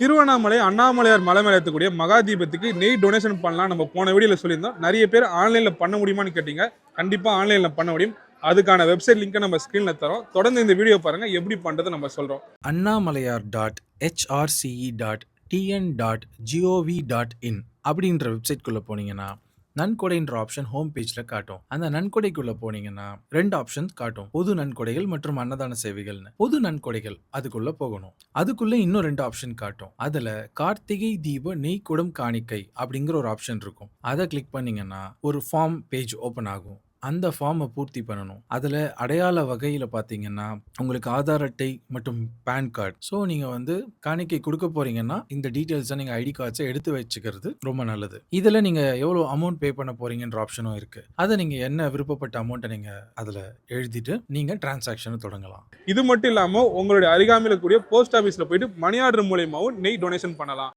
திருவண்ணாமலை அண்ணாமலையார் மலை மேலத்துக்கூடிய ஏற்றக்கூடிய மகா தீபத்துக்கு நெய் டொனேஷன் பண்ணலாம் நம்ம போன வீடியோவில் சொல்லியிருந்தோம். நிறைய பேர் ஆன்லைனில் பண்ண முடியுமான்னு கேட்டீங்க. கண்டிப்பாக ஆன்லைனில் பண்ண முடியும். அதுக்கான வெப்சைட் லிங்கை நம்ம ஸ்க்ரீனில் தரோம். தொடர்ந்து இந்த வீடியோ பாருங்கள் எப்படி பண்ணுறது நம்ம சொல்கிறோம் Annamalaiyar dot HRCE dot TN dot GOV dot in அப்படின்ற வெப்சைட்குள்ளே போனீங்கன்னா நன்கொடைன்ற ஆப்ஷன் ஹோம் பேஜில் காட்டும். அந்த நன்கொடைக்குள்ளே போனீங்கன்னா ரெண்டு ஆப்ஷன்ஸ் காட்டும். பொது நன்கொடைகள் மற்றும் அன்னதான சேவைகள்னு. பொது நன்கொடைகள் அதுக்குள்ளே போகணும். அதுக்குள்ளே இன்னும் ரெண்டு ஆப்ஷன் காட்டும். அதில் கார்த்திகை தீப நெய்க்குடம் காணிக்கை அப்படிங்கிற ஒரு ஆப்ஷன் இருக்கும். அதை கிளிக் பண்ணீங்கன்னா ஒரு ஃபார்ம் பேஜ் ஓப்பன் ஆகும். அந்த ஃபார்மை பூர்த்தி பண்ணணும். அதில் அடையாள வகையில் பார்த்தீங்கன்னா உங்களுக்கு ஆதார் அட்டை மற்றும் பேன் கார்டு ஸோ நீங்கள் வந்து காணிக்கை கொடுக்க போகிறீங்கன்னா இந்த டீட்டெயில்ஸை நீங்கள் ஐடி கார்ட்ஸை எடுத்து வச்சுக்கிறது ரொம்ப நல்லது. இதில் நீங்கள் எவ்வளோ அமௌண்ட் பே பண்ண போகிறீங்கன்ற ஆப்ஷனும் இருக்குது அதை நீங்கள் என்ன விருப்பப்பட்ட அமௌண்ட்டை நீங்கள் அதில் எழுதிட்டு நீங்கள் டிரான்சாக்ஷனை தொடங்கலாம். இது மட்டும் இல்லாமல் உங்களுடைய அருகாமையில் கூடிய போஸ்ட் ஆஃபீஸில் போயிட்டு மணி ஆர்டர் மூலியமாகவும் நெய் டொனேஷன் பண்ணலாம்.